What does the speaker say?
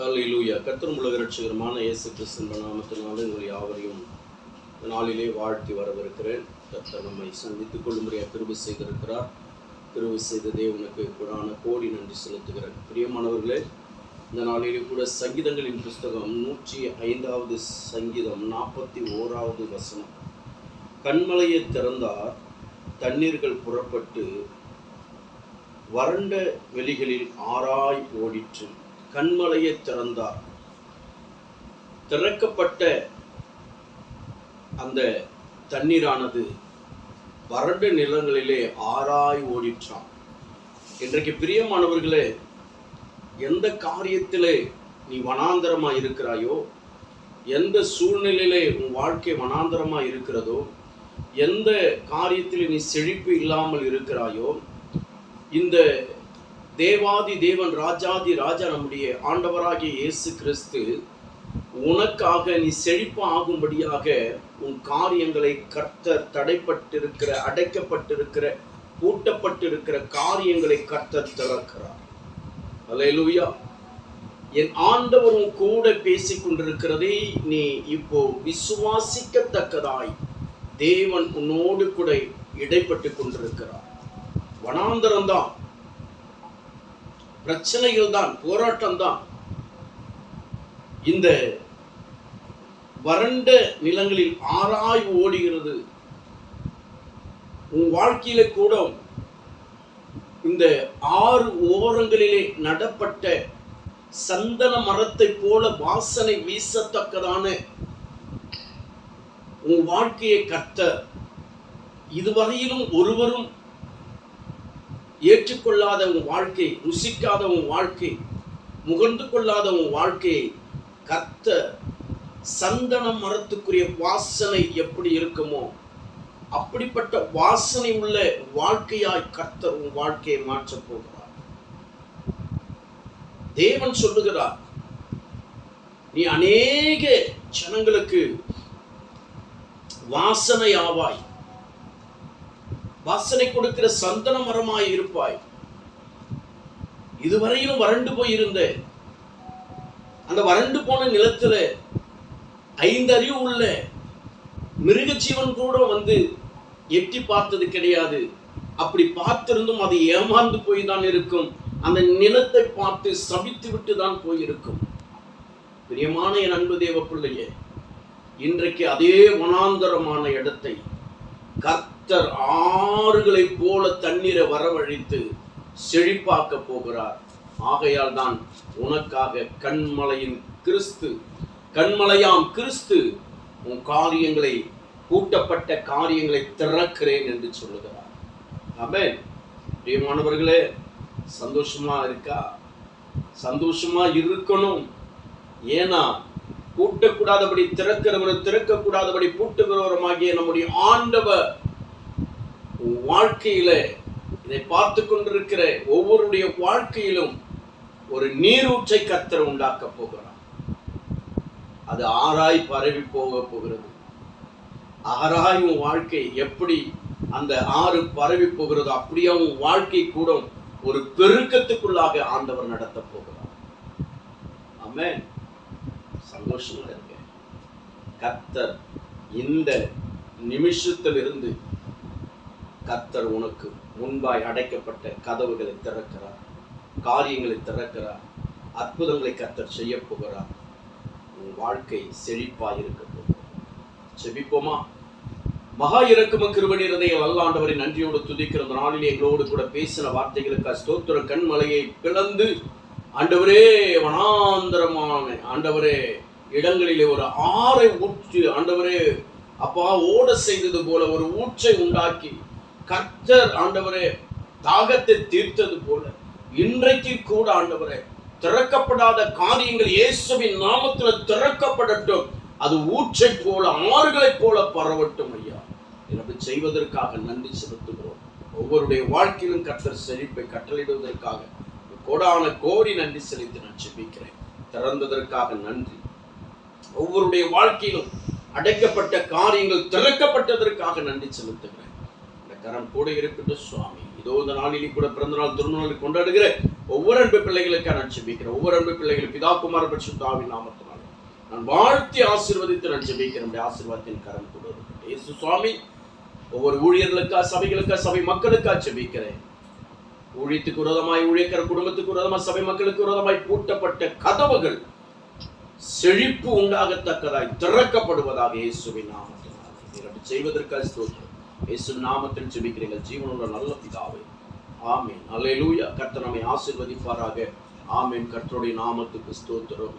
கர்த்தரும் உலக ரட்சகரமான இயேசு கிறிஸ்தன் நாமத்தினால உங்கள் யாவரையும் நாளிலே வாழ்த்தி வரவிருக்கிறேன் கத்த நம்மை சந்தித்துக் கொள்ளும்படியாக திருவு செய்திருக்கிறார். திருவு செய்த தேவனுக்கு கூடான கோடி நன்றி செலுத்துகிறேன். பிரியமானவர்களே இந்த நாளிலே கூட சங்கீதங்களின் புஸ்தகம் நூற்றி ஐந்தாவது சங்கீதம் நாற்பத்தி ஓராவது வசனம். கண்மலையை திறந்தார் தண்ணீர்கள் புறப்பட்டு வறண்ட வெளிகளில் ஆராய் ஓடிற்று. கண்மலையை திறந்தார். திறக்கப்பட்ட அந்த தண்ணீரானது வறண்ட நிலங்களிலே ஆராய் ஓடிற்றான். இன்றைக்கு பிரியமானவர்களே எந்த காரியத்திலே நீ வனாந்தரமா இருக்கிறாயோ எந்த சூழ்நிலையிலே உன் வாழ்க்கை வனாந்தரமா இருக்கிறதோ எந்த காரியத்தில் நீ செழிப்பு இல்லாமல் இருக்கிறாயோ இந்த தேவாதி தேவன் ராஜாதி ராஜா நம்முடைய ஆண்டவராகிய இயேசு கிறிஸ்து உனக்காக நீ செழிப்பு ஆகும்படியாக உன் காரியங்களை கர்த்தர் தடைப்பட்டிருக்கிற அடைக்கப்பட்டிருக்கிற பூட்டப்பட்டிருக்கிற காரியங்களை கர்த்தர் திறக்கிறார். அல்லேலூயா என் ஆண்டவரும் கூட பேசிக் கொண்டிருக்கிறதை நீ இப்போ விசுவாசிக்கத்தக்கதாய் தேவன் உன்னோடு கூட இடைப்பட்டு கொண்டிருக்கிறார். வனாந்தரம் தான் பிரச்சனைகள் தான் போராட்டம் தான் இந்த வறண்ட நிலங்களில் ஆராய் ஓடுகிறது. உன் வாழ்க்கையில கூட இந்த ஆறு ஓரங்களிலே நடப்பட்ட சந்தன மரத்தை போல வாசனை வீசத்தக்கதான உன் வாழ்க்கையை கத்த இதுவரையிலும் ஒருவரும் ஏற்றுக்கொள்ளாத உன் வாழ்க்கை ருசிக்காத உன் வாழ்க்கை முகர்ந்து கொள்ளாத உன் வாழ்க்கையை கத்த சந்தன மரத்துக்குரிய வாசனை எப்படி இருக்குமோ அப்படிப்பட்ட வாசனை உள்ள வாழ்க்கையாய் கர்த்தர் உன் வாழ்க்கையை மாற்றப் போகிறார். தேவன் சொல்லுகிறார் நீ அநேக ஜனங்களுக்கு வாசனை ஆவாய் வாசனை கொடுக்கிற சந்தன மரமாய் இருப்பாய். இதுவரையிலும் வறண்டு போயிருந்த. அந்த வறண்டு போன நிலத்துல ஐந்து அறிவு உள்ள மிருகஜீவன் கூட வந்து எட்டி பார்த்தது கிடையாது. அப்படி பார்த்திருந்தும் அது ஏமாந்து போய் தான் இருக்கும். அந்த நிலத்தை பார்த்து சபித்து விட்டு தான் போயிருக்கும். பிரியமான என் அன்பு தேவ பிள்ளையே இன்றைக்கு அதே வனாந்தரமான இடத்தை கர்த்தர் ஆறுகளைப் போல தண்ணீரை வரவழைத்து செழிப்பாக்க போகிறார். ஆகையால் தான் உனக்காக கண்மலையின் கிறிஸ்து கண்மலையாம் கிறிஸ்து உன் காரியங்களை கூட்டப்பட்ட காரியங்களை திறக்கிறேன் என்று சொல்லுகிறார். அமேன் பிரியமானவர்களே சந்தோஷமா இருக்கா? சந்தோஷமா இருக்கணும். ஏன்னா கூட்டக்கூடாதபடி திறக்கிறவரும் திறக்கக்கூடாதபடி பூட்டுகிறவருமாகிய நம்முடைய ஆண்டவர் உன் வாழ்க்கையில இதை பார்த்து கொண்டிருக்கிற ஒவ்வொருடைய வாழ்க்கையிலும் ஒரு நீரூற்றை கத்தர் உண்டாக்க போகிறார். அது ஆராய் பரவி போக போகிறது. ஆராய் உன் வாழ்க்கை எப்படி அந்த ஆறு பரவி போகிறதோ அப்படியே உன் வாழ்க்கை கூட ஒரு பெருக்கத்துக்குள்ளாக ஆண்டவர் நடத்த போகிறார். ஆமே சந்தோஷமா இருக்க கத்தர் இந்த நிமிஷத்திலிருந்து கர்த்தர் உனக்கு முன்பாய் அடைக்கப்பட்ட கதவுகளை திறக்கிறார் காரியங்களை திறக்கிறார் அற்புதங்களை கர்த்தர் செய்ய போகிறார். உன் வாழ்க்கை செழிப்பாய் இருக்க போகிறது. செபிப்போமா? மகா இறக்கும கிருபணிரதை வல்லாண்டவரை நன்றியோடு துதிக்கிற அந்த நாளில் எங்களோடு கூட பேசின வார்த்தைகளுக்கு ஸ்தோத்திர கண்மலையை பிளந்து ஆண்டவரே வனாந்தரமான ஆண்டவரே இடங்களிலே ஒரு ஆறை ஊற்று ஆண்டவரே அப்பா ஓட செய்தது போல ஒரு ஊற்றை உண்டாக்கி கர்த்தர் ஆண்டவரே தாகத்தை தீர்த்தது போல இன்றைக்கு கூட ஆண்டவரே திறக்கப்படாத காரியங்கள் இயேசுவின் நாமத்துல திறக்கப்படட்டும். அது ஊற்றை போல ஆறுகளைப் போல பரவட்டும் ஐயா. எனக்கு செய்வதற்காக நன்றி செலுத்துகிறோம். ஒவ்வொருடைய வாழ்க்கையிலும் கர்த்தர் செழிப்பை கட்டளையிடுவதற்காக கோடான கோரி நன்றி செலுத்தி நான் செபிக்கிறேன் திறந்ததற்காக நன்றி. ஒவ்வொருடைய வாழ்க்கையிலும் அடைக்கப்பட்ட காரியங்கள் திறக்கப்பட்டதற்காக நன்றி செலுத்துகிறேன். இந்த கரம் கூட இருக்கட்டும் சுவாமி. இதோ இந்த நாளில் கூட பிறந்த நாள் திருநாள் கொண்டாடுகிற ஒவ்வொரு அன்பு பிள்ளைகளுக்கு நான் ஜெபிக்கிறேன். ஒவ்வொரு அன்பு பிள்ளைகளுக்கு பிதா குமார பரிசுத்தாவின் நான் வாழ்த்தி ஆசீர்வதித்து நான் ஜெபிக்கிறேன். ஆசீர்வாதத்தின் கரம் கூட இயேசு சுவாமி ஒவ்வொரு ஊழியர்களுக்கா சபைகளுக்கா சபை மக்களுக்கா ஜெபிக்கிறேன். ஊழியத்துக்கு விரோதமாய் ஊழியக்கிற குடும்பத்துக்கு விரோதமாய் சபை மக்களுக்கு விரோதமாய் பூட்டப்பட்ட கதவுகள் செழிப்பு உண்டாகத்தக்கதாய் திறக்கப்படுவதாக இயேசுவின் நாமத்தினால். செய்வதற்காக ஸ்தோத்திரம். இயேசு நாமத்தில் ஜெபிக்கிறீர்கள். ஜீவனுள்ள நல்ல பிதாவே ஆமீன். அல்லேலூயா. கர்த்தர் நம்மை ஆசிர்வதிப்பாராக. ஆமீன். கர்த்தருடைய நாமத்துக்கு ஸ்தோத்திரம்.